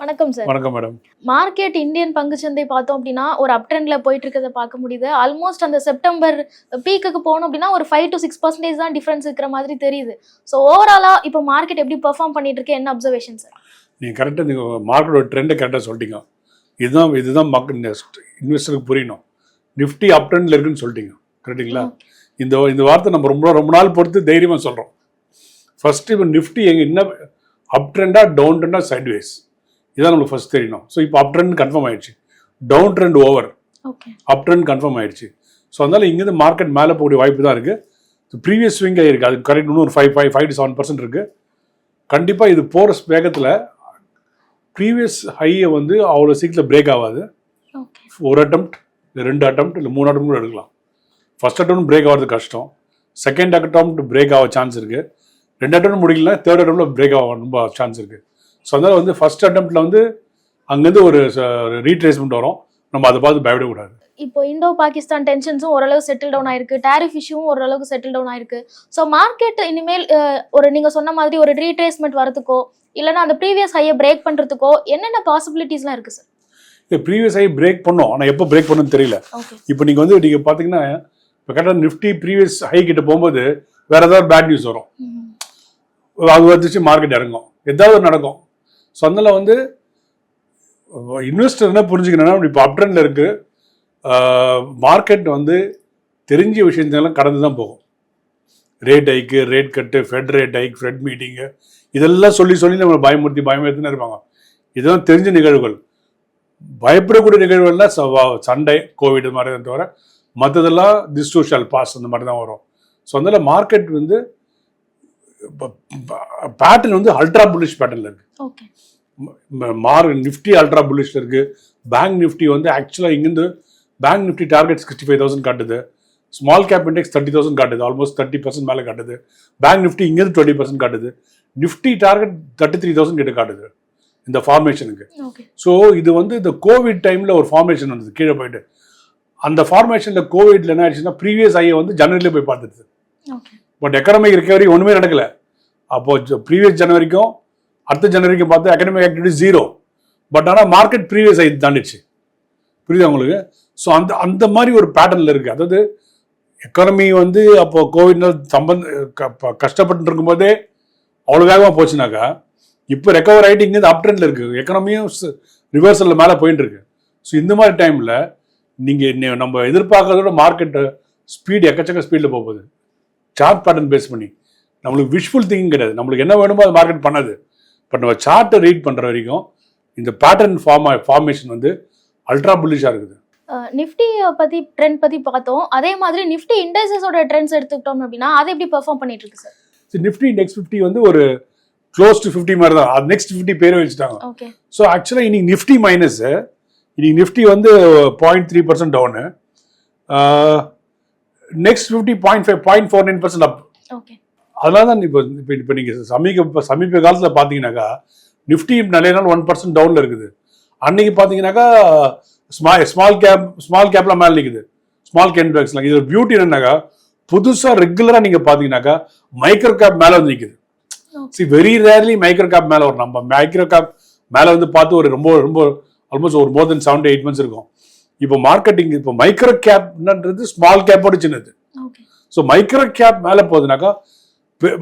வணக்கம் சார் வணக்கம் madam market Indian பங்குச்சந்தை பார்த்தோம் அப்படின்னா ஒரு அப் ட்ரெண்ட்ல போயிட்டு இருக்கிறத பார்க்க முடியுது. ஆல்மோஸ்ட் அந்த செப்டம்பர் பீக்குக்கு போகணும் அப்படின்னா ஒரு ஃபைவ் டு சிக்ஸ் பர்சன்டேஜ் தான் டிஃபரன்ஸ் இருக்கிற மாதிரி தெரியுது. ஸோ ஓவராலா இப்போ மார்க்கெட் எப்படி பெர்ஃபார்ம் பண்ணிட்டு இருக்கு என்ன அப்சர்வேஷன் சார் நீங்கள் கரெக்டாக நீங்கள் மார்க்கெட்டோட ட்ரெண்டை கரெக்டாக சொல்லிட்டீங்க. இதுதான் இதுதான் இன்வெஸ்டருக்கு புரியணும். நிஃப்டி அப் ட்ரெண்டில் இருக்குன்னு சொல்லிட்டீங்க. கரெக்டுங்களா இந்த இந்த வார்த்தை நம்ம ரொம்ப ரொம்ப நாள் பொறுத்து தைரியமாக சொல்கிறோம் ஃபர்ஸ்ட் இப்போ நிஃப்டி எங்க என்ன அப் ட்ரெண்டா டவுன் ட்ரெண்டா சைட்வேஸ் இதான் நம்மளுக்கு ஃபர்ஸ்ட் தெரியணும் ஸோ இப்போ அப் ட்ரெண்ட் கன்ஃபார்ம் ஆயிடுச்சு. Down trend over up trend confirm ஆயிடுச்சு. ஸோ அதனால இங்கேருந்து மார்க்கெட் மேலே போகக்கூடிய வாய்ப்பு தான் இருக்குது ப்ரீவியஸ் ஸ்விங் ஆகிருக்கு அது கரெக்ட் இன்னும் ஒரு five five five to seven percent இருக்குது கண்டிப்பாக இது போகிற வேகத்தில் ப்ரீவியஸ் ஹையை வந்து அவ்வளோ சீக்கிரத்தில் பிரேக் ஆகாது. ஒரு இல்லை ரெண்டு அட்டம்ப்ட் இல்லை மூணு அட்டம் கூட எடுக்கலாம். ஃபர்ஸ்ட் அட்டம் பிரேக் ஆகிறது கஷ்டம். செகண்ட் அட்டம்ப்ட் பிரேக் ஆக சான்ஸ் இருக்குது ரெண்டு அட்டம் முடியல தேர்ட் அட்டம்ப்ட்ல பிரேக் ஆக ரொம்ப சான்ஸ் இருக்குது ஸோ அதனால் வந்து ஃபர்ஸ்ட் அட்டம்ப்ட்ல வந்து அங்கேருந்து ஒரு ரீட்ரேஸ்மெண்ட் வரும். நம்ம அதை பார்த்து பயப்படக்கூடாது. இப்போ இந்தோ பாகிஸ்தான் டென்ஷன்ஸும் ஓரளவு செட்டில் டவுன் ஆயிருக்கு. டேரிஃப் இஷ்யூவும் ஓரளவுக்கு செட்டில் டவுன் ஆயிருக்கு. ஸோ மார்க்கெட் இனிமேல் ஒரு நீங்க சொன்ன மாதிரி ஒரு ரீட்ரேஸ்மெண்ட் வரதுக்கோ இல்லைன்னா அந்த ப்ரீவியஸ் ஹையை பிரேக் பண்றதுக்கோ என்னென்ன பாசிபிலிட்டிஸ்லாம் இருக்கு சார் இல்லை ப்ரீவியஸ் ஹை பிரேக் பண்ணோம். ஆனால் எப்போ பிரேக் பண்ணணும்னு தெரியல. இப்போ நீங்கள் வந்து நீங்கள் பார்த்தீங்கன்னா இப்போ கரெக்டாக நிஃப்டி ப்ரீவியஸ் ஹை கிட்ட போகும்போது வேற ஏதாவது பேட் நியூஸ் வரும். அது வந்துச்சு மார்க்கெட் இறங்கும். ஏதாவது நடக்கும். ஸோ அதனால் வந்து இன்வெஸ்டர் என்ன புரிஞ்சுக்கணும்னா இப்போ அப்ட்ரெண்டில் இருக்குது மார்க்கெட் வந்து தெரிஞ்ச விஷயத்தெல்லாம் கடந்து தான் போகும். Rate hike rate cut fed rate hike fed meeting இதெல்லாம் சொல்லி சொல்லி நம்மளை பயமுறுத்தி பயமுறுத்தினே இருப்பாங்க. இதெல்லாம் தெரிஞ்ச நிகழ்வுகள். பயப்படக்கூடிய நிகழ்வுகள்லாம் ச- சண்டை கோவிட் மாதிரி தான் தவிர மற்றதெல்லாம் திஸ் டூ ஷால் பாஸ் அந்த மாதிரி தான் வரும். ஸோ அதனால் மார்க்கெட் வந்து பேட்டர்ன் வந்து அல்ட்ரா புல்லிஷ் பேட்டர்ல இருக்கு. மார் நிஃப்டி அல்ட்ரா புல்லிஷ்ல இருக்கு. பேங்க் நிஃப்டி வந்து ஆக்சுவலாக இங்கேருந்து bank Nifty target sixty five thousand காட்டுது. Small cap index thirty thousand காட்டுது. ஆல்மோஸ்ட் தேர்ட்டி பர்சன்ட் மேலே காட்டுது. பேங்க் நிஃப்டி இங்கேருந்து டுவெண்ட்டி பர்சன்ட் காட்டுது. Nifty target thirty three thousand கிட்ட காட்டுது. இந்த ஃபார்மேஷனுக்கு ஸோ இது வந்து இந்த கோவிட் டைமில் ஒரு ஃபார்மேஷன் வந்தது. கீழே போயிட்டு. அந்த ஃபார்மேஷனில் கோவிட்ல என்ன ஆயிடுச்சுன்னா ப்ரீவியஸ் ஐயை வந்து ஜனவரியில போய் பார்த்துருது பட் எக்கனாமிக் ரிகவரி ஒன்றுமே நடக்கல. அப்போது ப்ரீவியஸ் ஜனவரிக்கும் அடுத்த ஜனவரிக்கும் பார்த்தா எக்கனாமிக் ஆக்டிவிட்டி ஜீரோ பட் ஆனால் மார்க்கெட் ப்ரீவியஸ் ஆகி தாண்டிச்சு புரியுதா உங்களுக்கு? ஸோ அந்த அந்த மாதிரி ஒரு பேட்டர்னில் இருக்குது அதாவது எக்கானமி வந்து அப்போ கோவிட்னால் சம்பந்த க- கஷ்டப்பட்டு இருக்கும்போதே அவ்வளோ வேகமாக போச்சுனாக்கா இப்போ ரெக்கவர் ஆகிட்டு இங்கேருந்து அப் ட்ரெண்டில் இருக்குது எக்கனாமியும் ரிவர்சலில் மேலே போயின்னு இருக்கு. ஸோ இந்த மாதிரி டைமில் நீங்கள் நம்ம எதிர்பார்க்கறதோட மார்க்கெட்டு ஸ்பீடு எக்கச்சக்க ஸ்பீடில் போகுது. சார்ட் பேட்டர்ன் பேஸ் பண்ணி நம்மளுக்கு விஷுவல் திங்கிங் கிடையாது. நம்மளுக்கு என்ன வேணுமோ அது மார்க்கெட் பண்ணாது. பட் நம்ம சார்ட்டை ரீட் பண்ணுற வரைக்கும் இந்த பேட்டர்ன் ஃபார்ம் ஃபார்மேஷன் வந்து அல்ட்ரா புல்லிஷாக இருக்குது. நிஃப்டி பத்தி ட்ரெண்ட் பத்தி பார்த்தோம். அதே மாதிரி நிஃப்டி இண்டெக்ஸஸோட ட்ரெண்ட்ஸ் எடுத்துக்கிட்டோம் அப்படின்னா அது எப்படி பெர்ஃபார்ம் பண்ணிட்டு இருக்கு sir so Nifty next fifty வந்து ஒரு க்ளோஸ் டு ஃபிஃப்டி மாதிரி தான். அது நெக்ஸ்ட் ஃபிஃப்டி பேரே வச்சுட்டாங்க. ஓகே ஸோ ஆக்சுவலாக இன்னைக்கு நிஃப்டி மைனஸ் இன்னைக்கு நிஃப்டி வந்து point three percent down next fifty point five point four nine percent up அதனால தான் இப்போ இப்போ இப்போ நீங்கள் சமீப இப்போ சமீப காலத்தில் பார்த்தீங்கன்னாக்கா நிஃப்டி நிறைய நாள் ஒன் பர்சன்ட் டவுனில் இருக்குது. அன்னைக்கு பார்த்தீங்கன்னாக்கா ஸ்மால் ஸ்மால் கேப் ஸ்மால் கேப்லாம் மேலே நிற்குது ஸ்மால் கேப் பேக்ஸ்லாம் இது பியூட்டி என்னன்னாக்கா புதுசாக ரெகுலராக நீங்கள் பார்த்தீங்கன்னாக்கா மைக்ரோ கேப் மேலே வந்து நிற்குது see very rarely micro cap மேலே வரும். நம்ம மைக்ரோ கேப் மேலே வந்து பார்த்து ஒரு ரொம்ப ரொம்ப ஆல்மோஸ்ட் ஒரு more than seven eight months இருக்கும். இப்போ மார்க்கெட்டிங் இப்போ மைக்ரோ கேப்ன்றது ஸ்மால் கேப்போட சின்னது. ஸோ மைக்ரோ கேப் மேலே போகுதுனாக்கா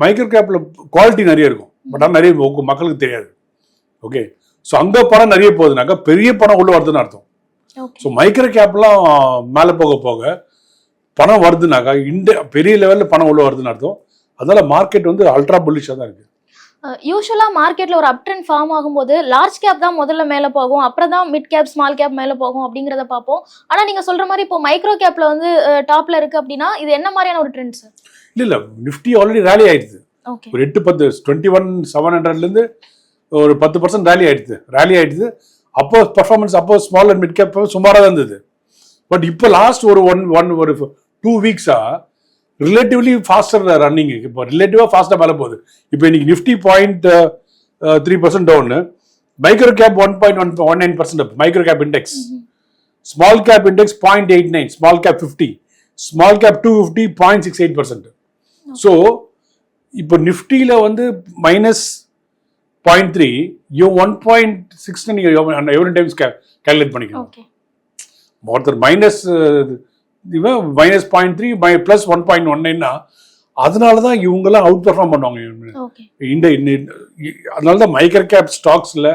மைக்ரோ கேப்பில் குவாலிட்டி நிறைய இருக்கும். பட் ஆனால் நிறைய மக்களுக்கு தெரியாது. ஓகே ஸோ அங்கே பணம் நிறைய போகுதுனாக்கா பெரிய பணம் உள்ள வருதுன்னு அர்த்தம். ஸோ மைக்ரோ கேப்லாம் மேலே போக போக பணம் வருதுனாக்கா இந்த பெரிய லெவலில் பணம் உள்ள வருதுன்னு அர்த்தம். அதனால மார்க்கெட் வந்து அல்ட்ரா புல்லிஷாக தான் இருக்கு. யூஸ்வலா மார்க்கெட்ல ஒரு அப் ட்ரெண்ட் ஃபார்ம் ஆகும்போது லார்ஜ் கேப் தான் முதல்ல மேல போகும் அப்புறம் தான் மிட் கேப் ஸ்மால் கேப் மேல போகும் அப்படிங்கறத பார்ப்போம். ஆனா நீங்க சொல்ற மாதிரி இப்போ மைக்ரோ கேப்ல வந்து டாப்ல இருக்கு அப்படின்னா இது என்ன மாதிரியான ஒரு ட்ரெண்ட் சார் இல்லை இல்லை நிஃப்டி ஆல்ரெடி ரேலி ஆயிடுது. ஒரு எட்டு பத்து டுவெண்ட்டி ஒன் செவன் ஹண்ட்ரட்லேருந்து ஒரு பத்து பர்சன்ட் ரேலி ஆயிடுது. ரேலி ஆயிடுது. அப்போ பர்ஃபார்மன்ஸ் அப்போ ஸ்மால் அண்ட் மிட் கேப் சுமாராக தான் இருந்தது. பட் இப்போ லாஸ்ட் ஒரு ஒன் ஒன் ஒரு டூ வீக்ஸாக ரிலேட்டிவ்லி ஃபாஸ்டர் ரன்னிங் இப்போ ரிலேட்டிவாக ஃபாஸ்ட்டாக மேலே போகுது இப்போ இன்னைக்கு Nifty point three percent down micro cap one point one one nine percent micro cap index small cap index point eight nine small cap fifty small cap two fifty point six eight percent so இப்போ நிஃப்டியில் வந்து minus point three you one point six நீங்கள் எவ்வளோ times calculate பண்ணிக்கணும் okay ஒருத்தர் minus இவன் minus point three plus one point ஒன்னைன்னா அதனால தான் இவங்கெல்லாம் அவுட் பெர்ஃபார்ம் பண்ணுவாங்க இந்த இந்த- அதனால தான் மைக்ரோ கேப் ஸ்டாக்ஸில்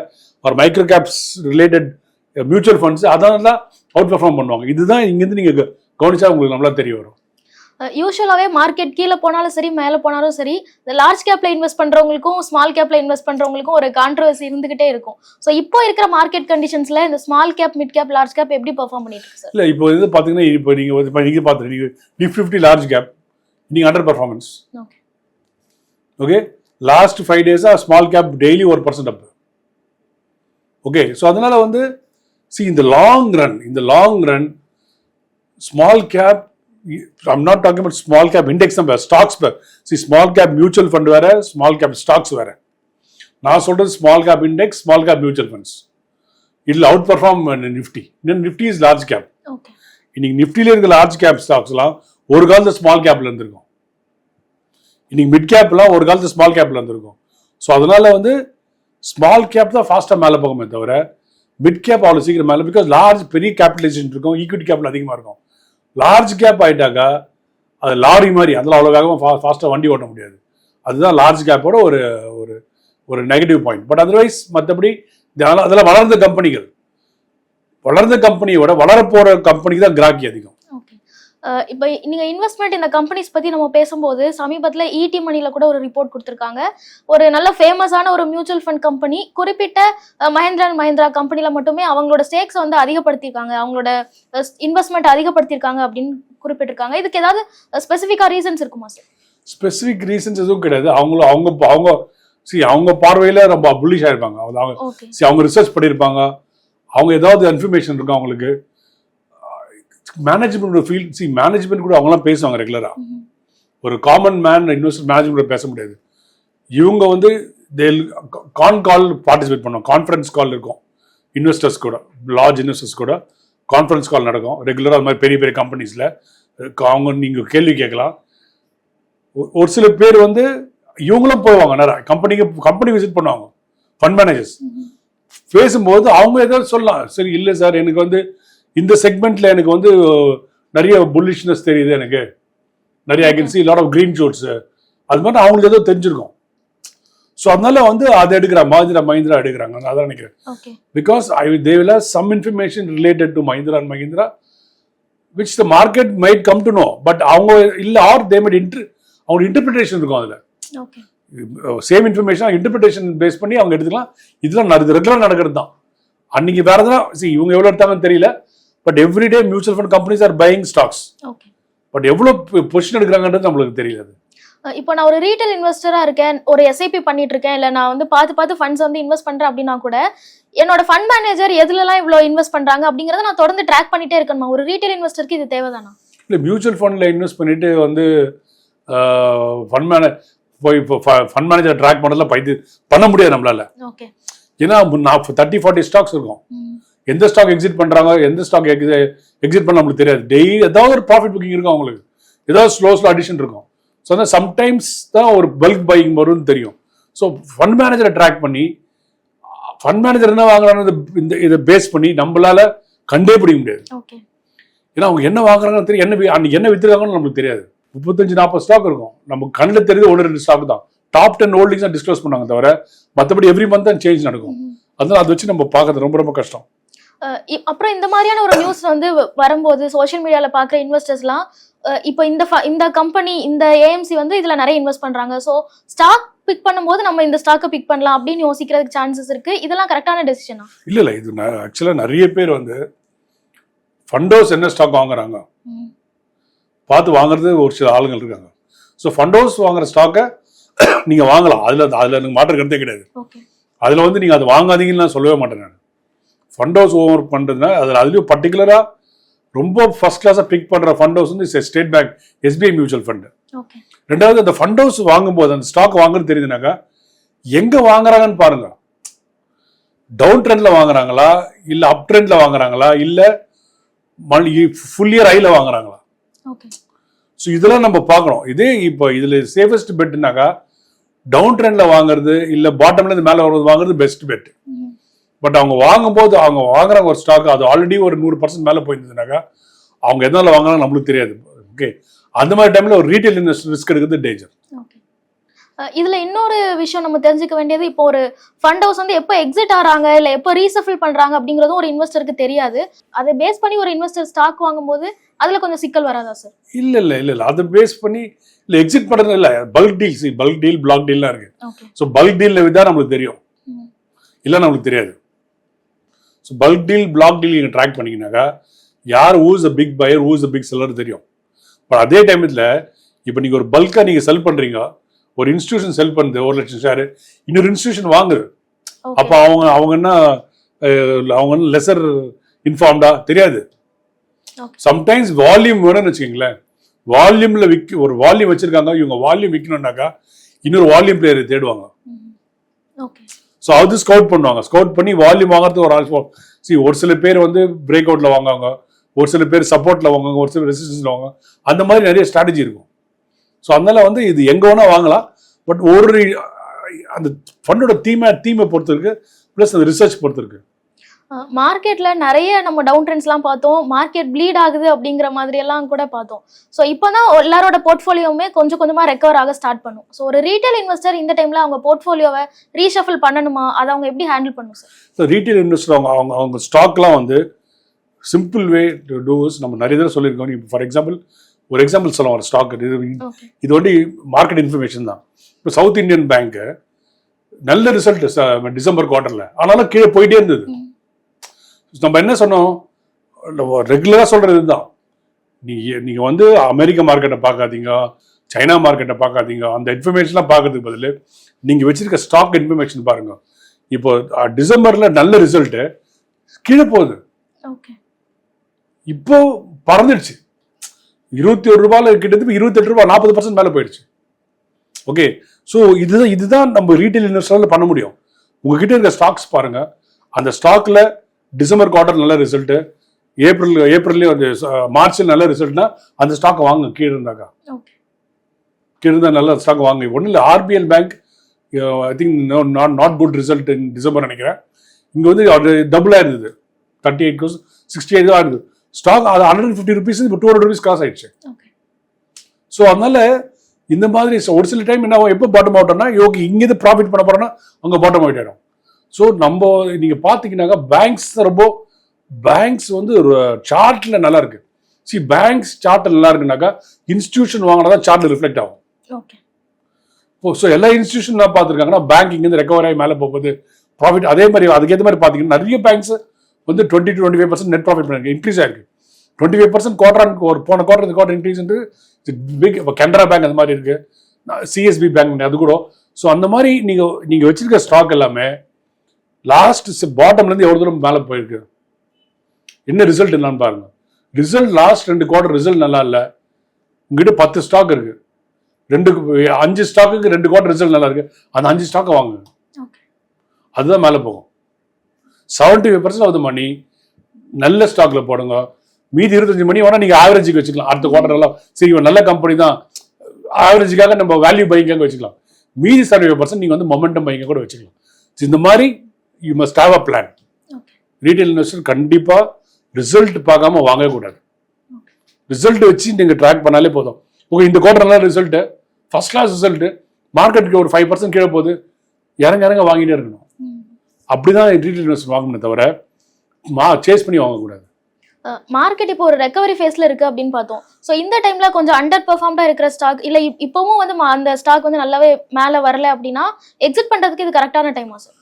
ஒரு micro caps related mutual funds அதனால தான் அவுட் பெர்ஃபார்ம் பண்ணுவாங்க. இதுதான் இங்கேருந்து நீங்கள் கவனிச்சா உங்களுக்கு நல்லா தெரிய வரும். யூஸ்வலாகவே மார்க்கெட் கீழே போனாலும் சரி மேலே போனாலும் சரி இந்த லார்ஜ் கேப்ல இன்வெஸ்ட் பண்றவங்களுக்கும் ஸ்மால் கேப்ல இன்வெஸ்ட் பண்றவங்களுக்கும் ஒரு கான்ட்ரவர்சி இருந்துகிட்டே இருக்கும். ஸோ இப்போ இருக்கிற மார்க்கெட் கண்டிஷன்ஸ்ல இந்த small cap mid cap large cap எப்படி பெர்ஃபார்ம் பண்ணிட்டு இருக்கு சார் இல்லை இப்போ இது பார்த்தீங்கன்னா இப்போ நீங்கள் இப்போ நீங்கள் பார்த்துட்டு நீங்கள் நிஃப்டி ஃபிஃப்டி லார்ஜ் கேப் நீங்கள் under performance okay okay last five டேஸாக ஸ்மால் கேப் டெய்லி ஒரு பர்சன்ட் அப் ஓகே ஸோ அதனால வந்து சி இந்த லாங் ரன் இந்த long run small cap I'm not talking about small cap index தான் stocks see small cap mutual fund வேற small cap stocks வேற நான் சொல்றது small cap index small cap mutual funds இதில் outperform Nifty Nifty is large cap இன்னைக்கு நிஃப்டில இருக்க large cap ஸ்டாக்ஸ்லாம் ஒரு காலத்துல ஸ்மால் கேப்ல இருந்திருக்கும். இன்னைக்கு மிட் கேப்லாம் ஒரு காலத்துல ஸ்மால் கேப்ல இருந்திருக்கும். ஸோ அதனால வந்து ஸ்மால் கேப் தான் ஃபாஸ்ட்டாக மேலே போகுமே தவிர மிட் கேப் அவ்வளோ சீக்கிரம் மேலே பிகாஸ் லார்ஜ் பெரிய கேபிட்டலைசேஷன் இருக்கும் ஈக்விட்டி கேப்ல அதிகமாக இருக்கும். லார்ஜ் கேப் ஆயிட்டாக்கா அது லாரி மாதிரி அதில் அவ்வளோ வேகமாக ஃபாஸ்ட்டாக வண்டி ஓட்ட முடியாது. அதுதான் லார்ஜ் கேப்போட ஒரு ஒரு ஒரு நெகட்டிவ் பாயிண்ட் பட் அதர்வைஸ் மற்றபடி அதெல்லாம் வளர்ந்த கம்பெனிகள் வளர்ந்த கம்பெனியோட வளரப்போகிற கம்பெனிக்கு தான் கிராக்கி அதிகம். இப்போ நீங்க இன்வெஸ்ட்மெண்ட் இந்த கம்பெனிஸ் பத்தி நம்ம பேசும்போது சமீபத்துல இடி மணில கூட ஒரு ரிப்போர்ட் கொடுத்திருக்காங்க. ஒரு நல்ல ஃபேமஸான ஒரு மியூச்சுவல் ஃபண்ட் கம்பெனி குறிப்பிட்ட மஹிந்திரா அண்ட் மஹிந்திரா கம்பெனில மட்டுமே அவங்களோட ஸ்டேக்ஸ் வந்து அதிகப்படுத்தியிருக்காங்க. அவங்களோட இன்வெஸ்ட்மெண்ட் அதிகப்படுத்தியிருக்காங்க அப்படின்னு குறிப்பிட்டிருக்காங்க. இதுக்கு ஏதாவது ஸ்பெசிஃபிக்கா ரீசன்ஸ் இருக்குமா சார் ஸ்பெசிஃபிக் ரீசன்ஸ் எதுவும் கிடையாது. அவங்களும் அவங்க அவங்க சி அவங்க பார்வையில ரொம்ப புல்லிஷ் ஆயிருப்பாங்க. அவங்க- see அவங்க ரிசர்ச் பண்ணியிருப்பாங்க. அவங்க ஏதாவது இன்ஃபர்மேஷன் இருக்கும் அவங்களுக்கு? மேனேஜ்மெண்ட் ஃபீல்ட் சி மேனேஜ்மெண்ட் கூட அவங்களாம் பேசுவாங்க ரெகுலரா ஒரு காமன் மேன் இன்வெஸ்டர் மேனேஜ்மெண்ட் பேச முடியாது. இவங்க வந்து தேல் கான் கால் பார்ட்டிசிபேட் பண்ணுவோம் கான்ஃபரன்ஸ் கால் இருக்கும். இன்வெஸ்டர்ஸ் கூட லார்ஜ் இன்வெஸ்டர்ஸ் கூட கான்ஃபரன்ஸ் கால் நடக்கும். ரெகுலராக அது மாதிரி பெரிய பெரிய கம்பெனிஸில் அவங்க நீங்கள் கேள்வி கேட்கலாம். ஒரு சில பேர் வந்து இவங்களும் போவாங்க நிறைய. கம்பெனிக்கு கம்பெனி விசிட் பண்ணுவாங்க. ஃபண்ட் மேனேஜர்ஸ் பேசும்போது அவங்க ஏதாவது சொல்லலாம். சரி இல்லை சார் எனக்கு வந்து இந்த செக்மெண்ட்ல எனக்கு வந்து நிறைய புல்லிஷ்னஸ் தெரியுது எனக்கு. நிறைய I can see lot of green shoots அது மாதிரி அவங்களுக்கு ஏதோ தெரிஞ்சிருக்கும். ஸோ அதனால வந்து அதை எடுக்கிறாங்க மஹிந்திரா மஹிந்திரா எடுக்கிறாங்க. அதான் நினைக்கிறேன். Because I they will have some information related to Mahindra and Mahindra which the market might come to know but அவங்க இல்லை ஆர் தே மைட் இன்ட்ரு அவங்க இன்டர்பிரிட்டேஷன் இருக்கும் அதில். சேம் இன்ஃபர்மேஷன் இன்டர்பிரிட்டேஷன் பேஸ் பண்ணி அவங்க எடுத்துக்கலாம். இதெல்லாம் நட- ரெகுலரா நடக்கிறது தான். அன்னைக்கு வேற எதனா இவங்க எவ்வளவு எடுத்தாங்கன்னு தெரியல. But everyday mutual fund companies are buying stocks but எவ்வளவு பொசிஷன் எடுக்கிறாங்கன்றது நம்மளுக்கு தெரியல இப்போ நான் ஒரு ரீட்டைல் இன்வெஸ்டரா இருக்கேன் ஒரு எஸ்ஐபி பண்ணிட்டு இருக்கேன் இல்ல நான் வந்து பார்த்து பார்த்து ஃபண்ட்ஸ் வந்து இன்வெஸ்ட் பண்றேன் அப்படின்னா கூட என்னோட ஃபண்ட் மேனேஜர் எதுலலாம் இவ்வளோ இன்வெஸ்ட் பண்றாங்க அப்படிங்கறத நான் தொடர்ந்து ட்ராக் பண்ணிட்டே இருக்கணுமா ஒரு ரீட்டைல் இன்வெஸ்டருக்கு இது தேவைதானா? இல்லை மியூச்சுவல் ஃபண்டில் இன்வெஸ்ட் பண்ணிட்டு வந்து ஃபண்ட் மேனே போய் இப்போ ஃபண்ட் மேனேஜர் ட்ராக் பண்ணதெல்லாம் பைத்து பண்ண முடியாது நம்மளால. ஓகே ஏன்னா நான் தேர்ட்டி ஃபார்ட்டி ஸ்டாக்ஸ் இருக்கும். எந்த ஸ்டாக் எக்ஸிட் பண்றாங்க எந்த ஸ்டாக் எக்ஸிட் பண்ண நம்மளுக்கு தெரியாது. டெய்லி ஏதாவது ஒரு ப்ராஃபிட் புக்கிங் இருக்கும் அவங்களுக்கு. ஏதாவது ஸ்லோ ஸ்லோ அடிஷன் இருக்கும். ஸோ அந்த சம்டைம்ஸ் தான் ஒரு பல்க் பையிங் வரும்னு தெரியும். ஸோ ஃபண்ட் மேனேஜரை ட்ராக் பண்ணி ஃபண்ட் மேனேஜர் என்ன வாங்குறாங்க இந்த இதை பேஸ் பண்ணி நம்மளால கண்டே பிடிக்க முடியாது. ஓகே ஏன்னா அவங்க என்ன வாங்குறாங்கன்னு தெரியும் என்ன அன்னைக்கு என்ன வித்துருக்காங்கன்னு நம்மளுக்கு தெரியாது. முப்பத்தஞ்சு நாற்பது ஸ்டாக் இருக்கும். நமக்கு கண்ணில் தெரியுது ஒன்று ரெண்டு ஸ்டாக் தான். டாப் டென் ஹோல்டிங்ஸ் தான் டிஸ்க்ளோஸ் பண்ணாங்க தவிர மற்றபடி எவ்ரி மந்த் தான் சேஞ்ச் நடக்கும். அதனால அதை வச்சு நம்ம பார்க்கறது ரொம்ப ரொம்ப கஷ்டம். அப்புறம் இந்த மாதிரியான ஒரு நியூஸ் வந்து வரும்போது சோஷியல் மீடியால பாக்குற இன்வெஸ்டர்ஸ்லாம் இப்போ இந்த இந்த கம்பெனி இந்த ஏஎம்சி வந்து இதுல நிறைய இன்வெஸ்ட் பண்றாங்க. ஸோ ஸ்டாக் பிக் பண்ணும்போது நம்ம இந்த ஸ்டாக்கை பிக் பண்ணலாம் அப்படின்னு யோசிக்கிறதுக்கு சான்சஸ் இருக்கு. இதெல்லாம் கரெக்டான டெசிஷனா இல்லை இல்லை இது ஆக்சுவலாக நிறைய பேர் வந்து ஃபண்டோஸ் என்ன ஸ்டாக் வாங்குறாங்க? பார்த்து வாங்குறது ஒரு சில ஆளுங்கள் இருக்காங்க. ஸோ ஃபண்டோஸ் வாங்குற ஸ்டாக்கை நீங்கள் வாங்கலாம். அதில் அதில் எனக்கு மாற்ற கருத்தே கிடையாது. அதில் வந்து நீங்கள் அதை வாங்காதீங்கன்னு நான் சொல்லவே மாட்டேன் நான். ஃபண்ட் ஹவுஸ் ஓவர் பண்ணுறதுனா அதில் அதுலேயும் பர்டிகுலராக ரொம்ப ஃபர்ஸ்ட் கிளாஸாக பிக் பண்ணுற ஃபண்ட் ஹவுஸ் வந்து state bank SBI mutual fund ரெண்டாவது அந்த ஃபண்ட் ஹவுஸ் வாங்கும்போது அந்த ஸ்டாக் வாங்குறது தெரியுதுனாக்கா எங்கே வாங்குறாங்கன்னு பாருங்க. டவுன் ட்ரெண்ட்ல வாங்குறாங்களா இல்லை அப் ட்ரெண்ட்ல வாங்குறாங்களா இல்லை ஃபுல் இயர் ஐல வாங்குறாங்களா? ஸோ இதெல்லாம் நம்ம பார்க்கணும். இதே இப்போ இதில் சேஃபஸ்ட் பெட்னாக்கா டவுன் ட்ரெண்ட்ல வாங்குறது இல்ல பாட்டம்ல இருந்து மேல வர்றது வாங்குறது பெஸ்ட் பெட். பட் அவங்க வாங்கும்போது அவங்க வாங்குறாங்க ஒரு ஸ்டாக் அது ஆல்ரெடி ஒரு நூறு பர்சன்ட் மேல போயிருந்ததுனாக்கா அவங்க எதனால வாங்குறாங்க நம்மளுக்கு தெரியாது. ஓகே அந்த மாதிரி டைம்ல ஒரு ரீட்டைல் இன்வெஸ்டர் ரிஸ்க் எடுக்கிறது டேஞ்சர் இதுல இன்னொரு விஷயம் நம்ம தெரிஞ்சுக்க வேண்டியது இப்போ ஒரு ஃபண்ட் ஹவுஸ் வந்து எப்போ எக்ஸிட் ஆறாங்க இல்ல எப்போ ரீசஃபில் பண்றாங்க அப்படிங்கறதும் ஒரு இன்வெஸ்டருக்கு தெரியாது. அதை பேஸ் பண்ணி ஒரு இன்வெஸ்டர் ஸ்டாக் வாங்கும்போது அதுல கொஞ்சம் சிக்கல் வராதா சார் இல்ல இல்ல இல்ல இல்ல. அதை பேஸ் பண்ணி இல்ல எக்ஸிட் பண்றது இல்ல. Bulk deals bulk deal block டீல்லாம் இருக்கு. ஸோ பல்க் டீல்ல வித்தா நம்மளுக்கு தெரியும். இல்ல நம்மளுக்கு தெரியாது. So bulk deal block deal நீங்க ட்ராக் பண்ணீங்கன்னாக்கா யார் who's the big buyer who's the big seller தெரியும். பட் அதே டைமத்தில் இப்போ நீங்க ஒரு பல்கா நீங்க செல் பண்றீங்க ஒரு இன்ஸ்டியூஷன் செல் பண்ணுது ஒரு லட்சம் ஷேர் இன்னொரு இன்ஸ்டியூஷன் வாங்குது அப்போ அவங்க அவங்க என்ன அவங்க என்ன லெசர் இன்ஃபார்ம்டா தெரியாது. சம்டைம்ஸ் வால்யூம் வேணும்னு வச்சுக்கோங்களேன். வால்யூம்ல விற்க ஒரு வால்யூம் வச்சிருக்காங்க இவங்க வால்யூம் விற்கணும்னாக்கா இன்னொரு வால்யூம் பிளேயரை தேடுவாங்க. ஓகே ஸோ அது ஸ்கவுட் பண்ணுவாங்க. ஸ்கவுட் பண்ணி வால்யூம் வாங்குறது ஒரு ஆள் சி ஒரு சில பேர் வந்து பிரேக் அவுட்ல வாங்குவாங்க. ஒரு சில பேர் சப்போர்ட்ல வாங்குவாங்க. ஒரு சில ரெசிஸ்டன்ஸ்ல வாங்க அந்த மாதிரி நிறைய ஸ்ட்ராட்டஜி இருக்கும். ஸோ அதனால வந்து இது எங்க வேணா வாங்கலாம். பட் ஒரு அந்த ஃபண்டோட தீமை தீமை பொறுத்திருக்கு ப்ளஸ் அந்த ரிசர்ச் பொறுத்து இருக்கு மார்க்கெட்ல நிறைய நம்ம டவுன் ட்ரெண்ட்ஸ்லாம் பார்த்தோம். மார்க்கெட் ப்ளீட் ஆகுது அப்படிங்கிற மாதிரி எல்லாம் கூட பார்த்தோம். ஸோ இப்போதான் எல்லாரோட போர்ட்ஃபோலியோவுமே கொஞ்சம் கொஞ்சமா ரெக்கவர் ஆக ஸ்டார்ட் பண்ணும். ஸோ ஒரு ரீட்டைல் இன்வெஸ்டர் இந்த டைம்ல அவங்க போர்ட்ஃபோலியோவை ரீஷஃபில் பண்ணணுமா? அதை அவங்க எப்படி ஹேண்டில் பண்ணும் சார் ஸோ ரீட்டைல் இன்வெஸ்டர் அவங்க அவங்க அவங்க ஸ்டாக்லாம் வந்து சிம்பிள் வே டு டூஸ் நம்ம நிறைய தடவை சொல்லியிருக்கோம். இப்போ ஃபார் எக்ஸாம்பிள் ஒரு எக்ஸாம்பிள் சொல்லுவோம் ஒரு ஸ்டாக் இது இது வந்து மார்க்கெட் இன்ஃபர்மேஷன் தான். இப்போ சவுத் இந்தியன் பேங்க்கு நல்ல ரிசல்ட் டிசம்பர் குவார்ட்டர்ல ஆனாலும் கீழே போயிட்டே இருந்தது. நம்ம என்ன சொன்னோம்? ரெகுலரா சொல்றது இதுதான். நீ நீங்க வந்து அமெரிக்க மார்க்கெட்டை பார்க்காதீங்க சைனா மார்க்கெட்டை பார்க்காதீங்க. அந்த இன்ஃபர்மேஷன்லாம் பார்க்கறதுக்கு பதில் நீங்க வச்சிருக்க ஸ்டாக் இன்ஃபர்மேஷன் பாருங்க. இப்போ டிசம்பர்ல நல்ல ரிசல்ட் கீழே போகுது. ஓகே இப்போ பறந்துடுச்சு. இருபத்தி ஒரு ரூபாயில கிட்டத்தட்ட இருபத்தெட்டு ரூபாய் நாற்பது பர்சன்ட் மேலே போயிடுச்சு. ஓகே ஸோ இதுதான் இதுதான் நம்ம ரீட்டைல் இன்வெஸ்டரால பண்ண முடியும். உங்ககிட்ட இருக்க ஸ்டாக்ஸ் பாருங்க. அந்த ஸ்டாக்ல டிசம்பர் குவார்டர் நல்ல ரிசல்ட் ஏப்ரல் ஏப்ரல்லையும் அந்த மார்ச்சில் நல்ல ரிசல்ட்னா அந்த ஸ்டாக்கை வாங்க கீழே இருந்தாக்கா. ஓகே கீழே இருந்தால் நல்ல ஸ்டாக் வாங்க. ஒன்றும் இல்லை RBL bank I think not not good result in December நினைக்கிறேன். இங்கே வந்து அது டபுளாக இருந்தது. Thirty eight goes sixty eight தான் இருந்தது ஸ்டாக் அது ஹண்ட்ரட் ஃபிஃப்டி ருபீஸ் இப்போ டூ ஹண்ட்ரட் ருபீஸ் காசு ஆயிடுச்சு. ஓகே ஸோ அதனால இந்த மாதிரி ஒரு சில டைம் என்ன எப்போ பாட்டம் அவுட்டோம்னா ஓகே இங்கேருந்து ப்ராஃபிட் பண்ண போறோம்னா அங்கே பாட்டம் அவுட் ஆயிடும். ஸோ நம்ம நீங்க பார்த்தீங்கன்னாக்கா பேங்க்ஸ் ரொம்ப பேங்க்ஸ் வந்து ஒரு சார்ட்ல நல்லா இருக்கு. சி பேங்க்ஸ் சார்ட்ல நல்லா இருக்குனாக்கா இன்ஸ்டிடியூஷன் வாங்கினா தான் சார்ட்ல ரிஃப்ளெக்ட் ஆகும். ஓகே இப்போ ஸோ எல்லா இன்ஸ்டியூஷன் என்ன பார்த்துருக்காங்கன்னா பேங்க் இங்கேருந்து ரெக்கவர் ஆகி மேலே போகுது. ப்ராஃபிட் அதே மாதிரி அதுக்கேற்ற மாதிரி பார்த்தீங்கன்னா நிறைய பேங்க்ஸ் வந்து twenty to twenty five percent net profit பண்ணி இன்க்ரீஸ் ஆயிருக்கு. டுவெண்ட்டி ஃபைவ் பர்சன்ட் குவார்டர் ஒரு போன குவார்டர் இந்த குவார்டர் இன்க்ரீஸ் பிக் இப்போ கனரா பேங்க் அந்த மாதிரி இருக்கு. சிஎஸ்பி பேங்க் அது கூட. ஸோ அந்த மாதிரி நீங்க நீங்க வச்சிருக்க ஸ்டாக் எல்லாமே லாஸ்ட் பாட்டம்ல இருந்து எவ்வளவு தூரம் மேலே போயிருக்கு? என்ன ரிசல்ட் என்னன்னு பாருங்க. ரிசல்ட் லாஸ்ட் ரெண்டு குவார்டர் ரிசல்ட் நல்லா இல்லை. உங்ககிட்ட பத்து ஸ்டாக் இருக்கு. ரெண்டு அஞ்சு ஸ்டாக்குக்கு ரெண்டு குவார்டர் ரிசல்ட் நல்லா இருக்கு. அந்த அஞ்சு ஸ்டாக்கை வாங்குங்க. ஓகே அதுதான் மேலே போகும். செவன்டி ஃபைவ் பர்சன்ட் ஆகுது மணி. நல்ல ஸ்டாக்ல போடுங்க. மீதி இருபத்தஞ்சு மணி வேணா நீங்க ஆவரேஜுக்கு வச்சுக்கலாம். அடுத்த குவார்டர் எல்லாம் சரி இவன் நல்ல கம்பெனி தான். ஆவரேஜுக்காக நம்ம வேல்யூ பைக்காக வச்சுக்கலாம். மீதி செவன்டி ஃபைவ் பர்சன்ட் நீங்க வந்து மொமெண்டம் பைக்காக கூட வச்சுக்கலாம். இந்த மாதிரி you must have a plan okay retail investor கண்டிப்பா ரிசல்ட் பார்க்காம வாங்கவே கூடாது ரிசல்ட் வச்சு நீங்க ட்ராக் பண்ணாலே போதும். உங்க இந்த குவார்டர் நல்ல ரிசல்ட் ஃபர்ஸ்ட் கிளாஸ் ரிசல்ட் மார்க்கெட்டுக்கு ஒரு ஃபைவ் பர்சன்ட் கீழே போகுது. இறங்க இறங்க வாங்கிட்டே இருக்கணும். அப்படிதான் ரீட்டைல் இன்வெஸ்டர் வாங்கணுமே தவிர மா சேஸ் பண்ணி வாங்கக்கூடாது. மார்க்கெட் இப்போ ஒரு ரெக்கவரி ஃபேஸ்ல இருக்கு அப்படின்னு பார்த்தோம். ஸோ இந்த டைம்ல கொஞ்சம் அண்டர் பெர்ஃபார்ம்டா இருக்கிற ஸ்டாக் இல்ல இப்- இப்பவும் வந்து அந்த ஸ்டாக் வந்து நல்லாவே மேல வரல அப்படின்னா எக்ஸிட் பண்றதுக்கு இது கரெக்டான டைமா சார்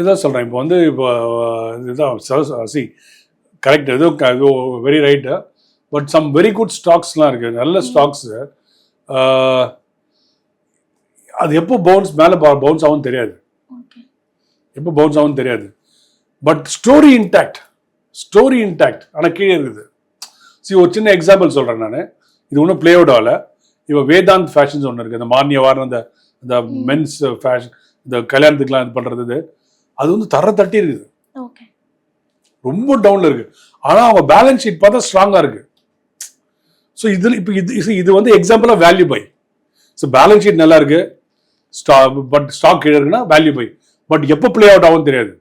இதான் சொல்றேன். இப்போ வந்து இப்போ இதுதான் சி கரெக்ட் ஏதோ ஏதோ very right but some very good ஸ்டாக்ஸ்லாம் இருக்கு. நல்ல ஸ்டாக்ஸ் அது எப்போ பவுன்ஸ் மேலே பவுன்ஸ் ஆகும் தெரியாது. எப்போ பவுன்ஸ் ஆகும் தெரியாது. But story intact story intact ஆனால் கீழே இருக்குது. சரி ஒரு சின்ன எக்ஸாம்பிள் சொல்கிறேன் நான். இது ஒன்றும் பிளே அவுட் ஆகல. இப்போ வேதாந்த் ஃபேஷன்ஸ் ஒன்று இருக்குது அந்த மானிய வாரம் அந்த இந்த மென்ஸ் ஃபேஷன் இந்த கல்யாணத்துக்குலாம் இது பண்ணுறது அது வந்து தர தட்டி இருக்குது. ரொம்ப டவுன்ல இருக்கு. ஆனால் அவங்க பேலன்ஸ் ஷீட் பார்த்தா ஸ்ட்ராங்காக இருக்கு. ஸோ இதில் இப்போ இது இது- வந்து எக்ஸாம்பிளாக value buy so balance sheet நல்லா இருக்கு. ஸ்டாக் பட் ஸ்டாக் கீழே இருக்குன்னா வேல்யூ பை பட் எப்போ ப்ளே அவுட் ஆகும் தெரியாது.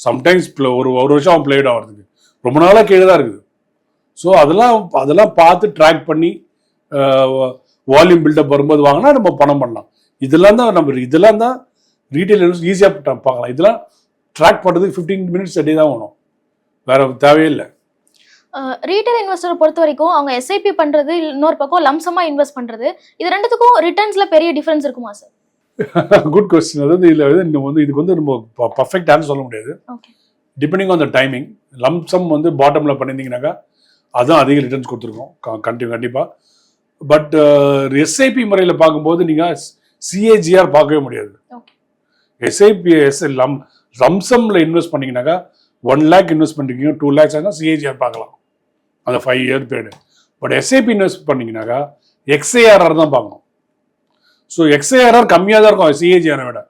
சம்டைம்ஸ் ஒரு ஒரு வருஷம் அவன் பிளேட் ஆகிறதுக்கு. ரொம்ப நாளாக கீழே தான் இருக்குது. ஸோ அதெல்லாம் அதெல்லாம் பார்த்து ட்ராக் பண்ணி வால்யூம் பில்டப் வரும்போது வாங்கினா நம்ம பணம் பண்ணலாம். இதெல்லாம் தான் நம்ம இதெல்லாம் தான் ரீட்டைல் ஈஸியாக பார்க்கலாம். இதெல்லாம் ட்ராக் பண்ணுறதுக்கு ஃபிஃப்டீன் மினிட்ஸ் டே தான் வேணும் வேற தேவையே இல்லை. ரீட்டைல் இன்வெஸ்டரை பொறுத்த வரைக்கும் அவங்க எஸ்ஐபி இல்ல இன்னொரு பக்கம் லம்சமா இன்வெஸ்ட் பண்றது இது ரெண்டுத்துக்கும் ரிட்டர்ன்ஸ்ல பெரிய டிஃபரன்ஸ் இருக்குமா சார் குட் கொஸ்டின் அதாவது இதில் வந்து இன்னும் வந்து இதுக்கு வந்து நம்ம பர்ஃபெக்ட் ஆன்சர் சொல்ல முடியாது. Depending on the timing lumpsum வந்து பாட்டமில் பண்ணியிருந்தீங்கன்னாக்கா அதுவும் அதிக ரிட்டர்ன்ஸ் கொடுத்துருக்கோம். கண்டி கண்டிப்பாக பட் எஸ்ஐபி முறையில் பார்க்கும்போது நீங்கள் சிஏஜிஆர் பார்க்கவே முடியாது. ஓகே எஸ்ஐபி எஸ் லம் லம்சம்ல இன்வெஸ்ட் பண்ணீங்கன்னாக்கா ஒன் லேக் இன்வெஸ்ட் பண்ணிருக்கீங்க டூ லேக்ஸ் ஆனால் சிஏஜிஆர் பார்க்கலாம். அந்த five year period but SIP invest பண்ணீங்கன்னாக்கா XIRR தான் பார்க்கணும். ஸோ எக்ஸ்ஏஆர்ஆர் கம்மியாக தான் இருக்கும் சிஏஜிஆரை விட.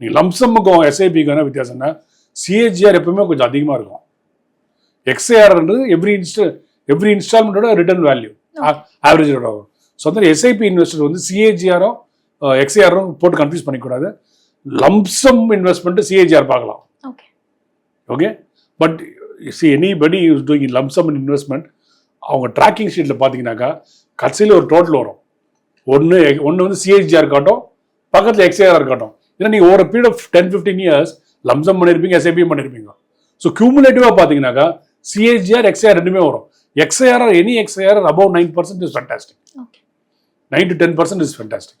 நீங்கள் லம்சம்முக்கும் எஸ்ஐபிக்கான வித்தியாசம்னா சிஏஜிஆர் எப்பவுமே கொஞ்சம் அதிகமாக இருக்கும். எக்ஸ்ஏஆர்ன்றது எவ்ரி இன்ஸ்ட எவ்ரி இன்ஸ்டால்மெண்ட்டோட ரிட்டர்ன் வேல்யூ ஆவரேஜோட வரும் ஸோ அந்த எஸ்ஐபி இன்வெஸ்டர் வந்து சிஏஜிஆரும் எக்ஸ்ஏஆரும் போட்டு கன்ஃபியூஸ் பண்ணிக்கூடாது லம்சம் இன்வெஸ்ட்மெண்ட் சிஏஜிஆர் பார்க்கலாம். Okay but see anybody is doing lumpsum investment அவங்க ட்ராக்கிங் ஷீட்டில் பார்த்தீங்கன்னாக்கா கடைசியில் ஒரு டோட்டல் வரும். ஒன்று ஒன்று வந்து சிஹெச்ஆர் காட்டும் பக்கத்தில் எக்ஸ்ஏஆர் காட்டும். ஏன்னா நீங்கள் ஒரு period of ten fifteen years lumpsum பண்ணியிருப்பீங்க எஸ்ஐபியும் பண்ணியிருப்பீங்க ஸோ கியூமுலேட்டிவாக பார்த்தீங்கன்னா சிஹெச்ஆர் எக்ஸ்ஏஆர் ரெண்டுமே வரும். XIRR any XIRR above nine percent is fantastic nine to ten percent is fantastic